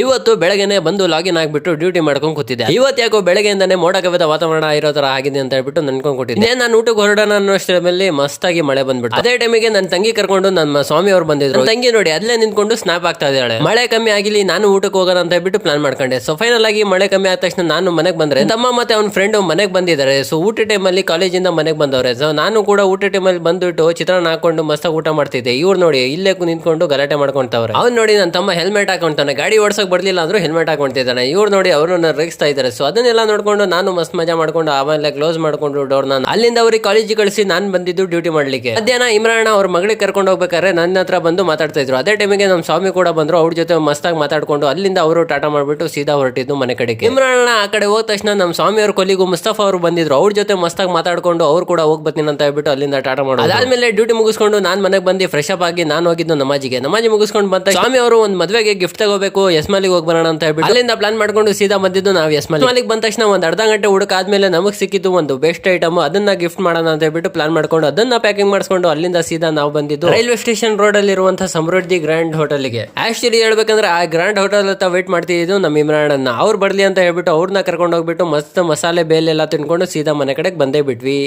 ಇವತ್ತು ಬೆಳಗ್ಗೆನೆ ಬಂದು ಲಾಗಿನ್ ಆಗ್ಬಿಟ್ಟು ಡ್ಯೂಟಿ ಮಾಡ್ಕೊಂಡು ಕೂತಿದ್ದೆ. ಇವತ್ತು ಯಾಕೋ ಬೆಳಗ್ಗೆಯಿಂದಾನೆ ಮೋಡ ಕವಿದ ವಾತಾವರಣ ಇರೋ ತರ ಆಗಿದೆ ಅಂತ ಹೇಳ್ಬಿಟ್ಟು ನನ್ಕೊಂಡು ಕೊಟ್ಟಿದ್ದೆ ನಾನು ಊಟಕ್ಕೆ ಹೊರಡೋಣ ಅನ್ನೋ ಅಷ್ಟರಲ್ಲಿ ಮಸ್ತಾಗಿ ಮಳೆ ಬಂದ್ಬಿಟ್ಟು ಅದೇ ಟೈಮಿಗೆ ನನ್ನ ತಂಗಿ ಕರ್ಕೊಂಡು ನಮ್ಮ ಸ್ವಾಮಿ ಅವ್ರು ಬಂದಿದ್ರು. ತಂಗಿ ನೋಡಿ, ಅಲ್ಲೇ ನಿಂತ್ಕೊಂಡು ಸ್ನಾಪ್ ಆಗ್ತಾ ಇದ್ದಾಳೆ. ಮಳೆ ಕಮ್ಮಿ ಆಗಿಲಿ ನಾನು ಊಟಕ್ಕೆ ಹೋಗೋಣ ಅಂತ ಹೇಳ್ಬಿಟ್ಟು ಪ್ಲಾನ್ ಮಾಡ್ಕೊಂಡೆ. ಸೊ ಫೈನಲ್ ಆಗಿ ಮಳೆ ಕಮ್ಮಿ ಆದ ತಕ್ಷಣ ನಾನು ಮನೆಗೆ ಬಂದ್ರೆ ತಮ್ಮ ಮತ್ತೆ ಅವ್ನ ಫ್ರೆಂಡ್ ಮನೆಗೆ ಬಂದಿದ್ದಾರೆ. ಸೊ ಊಟ ಟೈಮಲ್ಲಿ ಕಾಲೇಜಿಂದ ಮನೆಗೆ ಬಂದವ್ರೆ. ಸೊ ನಾನು ಕೂಡ ಊಟ ಟೈಮಲ್ಲಿ ಬಂದ್ಬಿಟ್ಟು ಚಿತ್ರಾನ್ನ ಹಾಕೊಂಡು ಮಸ್ತಾಗಿ ಊಟ ಮಾಡ್ತಿದ್ದೆ. ಇವ್ರು ನೋಡಿ, ಇಲ್ಲೇ ನಿಂತ್ಕೊಂಡು ಗಲಾಟೆ ಮಾಡ್ಕೊಂತವ್ರೆ. ಅವ್ನು ನೋಡಿ ನನ್ನ ತಮ್ಮ ಹೆಲ್ಮೆಟ್ ಹಾಕೊಂತಾನೆ ಗಾಡಿ ಓಡ್ಸಕ್ ಬರಲಿಲ್ಲ ಅಂದರೂ ಹೆಲ್ಮೆಟ್ ಹಾಕೊಂತಿದ್ದಾನೆ. ಇವ್ರು ನೋಡಿ ಅವ್ರನ್ನ ರೇಗಿಸ್ತಾ ಇದ್ದಾರೆ. ಸೊ ಅದನ್ನೆಲ್ಲ ನೋಡ್ಕೊಂಡು ನಾನು ಮಸ್ತ್ ಮಜಾ ಮಾಡ್ಕೊಂಡು ಆಮೇಲೆ ಕ್ಲೋಸ್ ಮಾಡ್ಕೊಂಡು ಡೋರ್ ನಾನು ಅಲ್ಲಿಂದ ಅವ್ರಿಗೆ ಕಾಲೇಜಿಗೆ ಕಳಿಸಿ ನಾನು ಬಂದಿದ್ದು ಡ್ಯೂಟಿ ಮಾಡ್ಲಿಕ್ಕೆ. ಮಧ್ಯಾಹ್ನ ಇಮ್ರಾನ್ ಅವ್ರ ಮಗಳಿಗೆ ಕರ್ಕೊಂಡು ಹೋಗ್ಬೇಕಾದ್ರೆ ನನ್ನ ಹತ್ರ ಬಂದು ಮಾತಾಡ್ತಾ ಇದ್ರು. ಅದೇ ಟೈಮಿಗೆ ನಮ್ಮ ಸ್ವಾಮಿ ಕೂಡ ಬಂದ್ರು. ಅವ್ರ ಜೊತೆ ಮಸ್ತಾಗಿ ಮಾತಾಡ್ಕೊಂಡು ಅಲ್ಲಿಂದ ಅವರು ಟಾಟಾ ಮಾಡಿಬಿಟ್ಟು ಸೀದಾ ಹೊರಟಿದ್ದು ಮನೆ ಕಡೆಗೆ. ಇಮ್ರಾನ್ ಆ ಕಡೆ ಹೋದ ತಕ್ಷಣ ನಮ್ಮ ಸ್ವಾಮಿ ಅವ್ರ ಕೊಲಿಗೂ ಮುಸ್ತಫಾ ಅವರು ಬಂದಿದ್ರು. ಅವ್ರ ಜೊತೆ ಮಸ್ತಾಗಿ ಮಾತಾಡ್ಕೊಂಡು ಅವ್ರು ಕೂಡ ಹೋಗಿ ಬರ್ತೀನಿ ಅಂತ ಹೇಳ್ಬಿಟ್ಟು ಅಲ್ಲಿಂದ ಟಾಟಾ ಮಾಡೋದು. ಅದಾದ್ಮೇಲೆ ಡ್ಯೂಟಿ ಮುಗಿಸ್ಕೊಂಡು ನಾನು ಮನೆಗೆ ಬಂದು ಫ್ರೆಶ್ ಅಪ್ ಆಗಿ ನಾನು ಹೋಗಿದ್ದು ನಮಾಜಿಗೆ. ನಮಾಜಿ ಮುಗಿಸ್ಕೊಂಡು ಬಂದ ಸ್ವಾಮಿ ಅವರು ಒಂದು ಮದುವೆಗೆ ಗಿಫ್ಟ್ ತಗೋಬೇಕು ಯಸ್ಮಾಲಿಗೆ ಹೋಗಿ ಬರೋಣ ಅಂತ ಹೇಳ್ಬಿಟ್ಟು ಅಲ್ಲಿಂದ ಪ್ಲಾನ್ ಮಾಡ್ಕೊಂಡು ಸೀದಾ ಬಂದಿದ್ದು ನಾವು ಯಸ್ಮಾಲಿಗೆ ಬಂದ ತಕ್ಷಣ ಒಂದು ಅರ್ಧ ಗಂಟೆ ಹುಡುಕ ಆದ್ಮೇಲೆ ನಮಗೆ ಸಿಕ್ಕಿದ್ದು ಒಂದು ಬೆಸ್ಟ್ ಐಟಮ್ ಅದನ್ನ ಗಿಫ್ಟ್ ಮಾಡೋಣ ಅಂತ ಹೇಳ್ಬಿಟ್ಟು ಪ್ಲಾನ್ ಮಾಡ್ಕೊಂಡು ಅದನ್ನ ಪ್ಯಾಕಿಂಗ್ ಮಾಡಿಸ್ಕೊಂಡು ಅಲ್ಲಿಂದ ಸೀದಾ ನಾವು ಬಂದಿದ್ದು ರೈಲ್ವೆ ಸ್ಟೇಷನ್ ರೋಡ್ ಅಲ್ಲಿ ಇರುವಂತಹ ಸಮೃದ್ಧಿ ಗ್ರ್ಯಾಂಡ್ ಹೋಟೆಲ್ಗೆ ಆಕ್ಚುಲಿ ಹೇಳ್ಬೇಕಂದ್ರೆ ಆ ಗ್ರ್ಯಾಂಡ್ ಹೋಟೆಲ್ ಅಂತ ವೇಟ್ ಮಾಡ್ತಿದ್ದು ನಮ್ಮ ಇಮ್ರಾನ್ ಅನ್ನ ಅವ್ರು ಬರ್ಲಿ ಅಂತ ಹೇಳ್ಬಿಟ್ಟು ಅವ್ರನ್ನ ಕರ್ಕೊಂಡು ಹೋಗ್ಬಿಟ್ಟು ಮಸ್ತ್ ಮಸಾಲೆ ಬೇಲ್ ಎಲ್ಲ ತಿನ್ಕೊಂಡು ಸೀದಾ ಮನೆ ಕಡೆಗೆ ಬಂದೇ ಬಿಟ್ವಿ.